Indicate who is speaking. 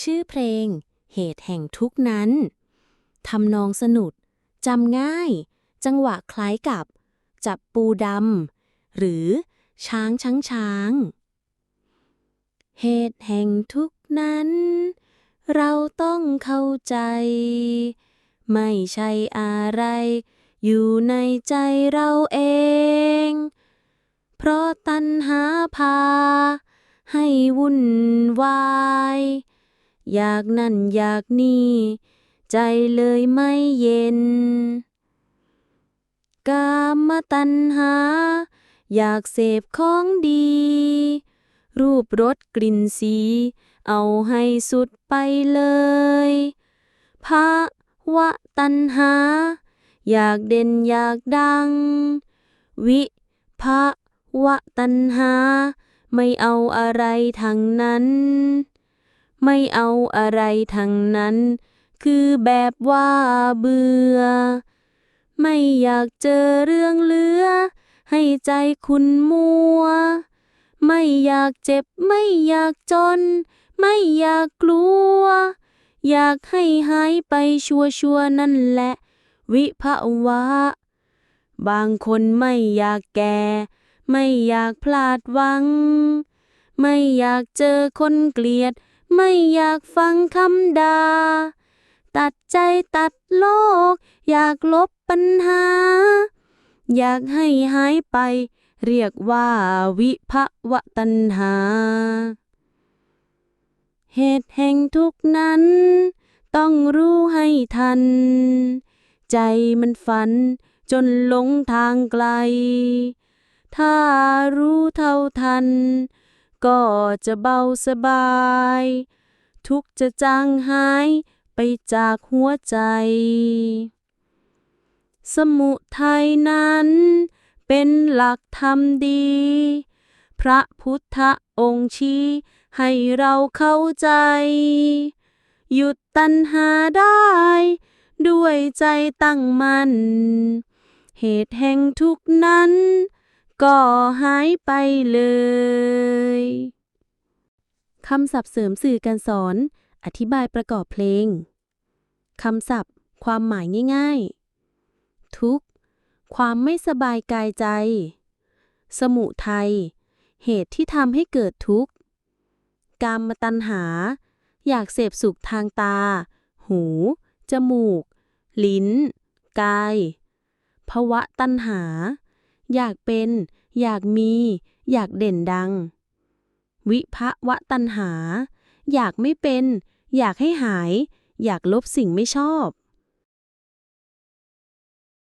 Speaker 1: ชื่อเพลง เหตุแห่งทุกนั้นทำนองสนุดจำง่าย จังหวะคล้ายกับ จับปูดำหรือช้างช้างช้าง เหตุแห่งทุกนั้น เราต้องเข้าใจ ไม่ใช่อะไร อยู่ในใจเราเอง เพราะตัณหาพา ให้วุ่นวาย อยากนั่นอยากนี่ ใจเลยไม่เย็น กามตัณหา อยากเสพของดี รูปรสกลิ่นสี เอาให้สุดไปเลยภาวะตัณหา อยากเด่นอยากดัง วิภาวะตัณหา ไม่เอาอะไรทั้งนั้น ไม่เอาอะไรทั้งนั้น คือแบบว่าเบื่อ ไม่อยากเจอเรื่องเหลือ ให้ใจคุณมัว ไม่อยากเจ็บไม่อยากจน ไม่อยากกลัว อยากให้หายไปชัวชัวร์นั่นแหละ วิภาวะ บางคนไม่อยากแก่ ไม่อยากพลาดหวัง ไม่อยากเจอคนเกลียด ไม่อยากฟังคำด่า ตัดใจตัดโลก อยากลบปัญหา อยากให้หายไป เรียกว่าวิภวะตัณหา เหตุแห่งทุกนั้น ต้องรู้ให้ทัน ใจมันฝันจนหลงทางไกล ถ้ารู้เท่าทัน ก็จะเบาสบาย ทุกจะจางหายไปจากหัวใจ สมุทัยนั้นเป็นหลักธรรมดี พระพุทธองค์ชี้ให้เราเข้าใจ หยุดตัณหาได้ ด้วยใจตั้งมั่นเหตุแห่งทุกนั้น ก็หายไปเลย คำศัพท์เสริมสื่อการสอน อธิบายประกอบเพลง คำศัพท์ ความหมายง่ายๆ ทุกความไม่สบายกายใจ สมุทัย เหตุที่ทำให้เกิดทุกข์ กามตัณหา อยากเสพสุขทางตา หู จมูก ลิ้น กาย ภวะตัณหา อยากเป็น อยากมี อยากเด่นดัง วิภวะตัณหา อยากไม่เป็น อยากให้หาย อยากลบสิ่งไม่ชอบ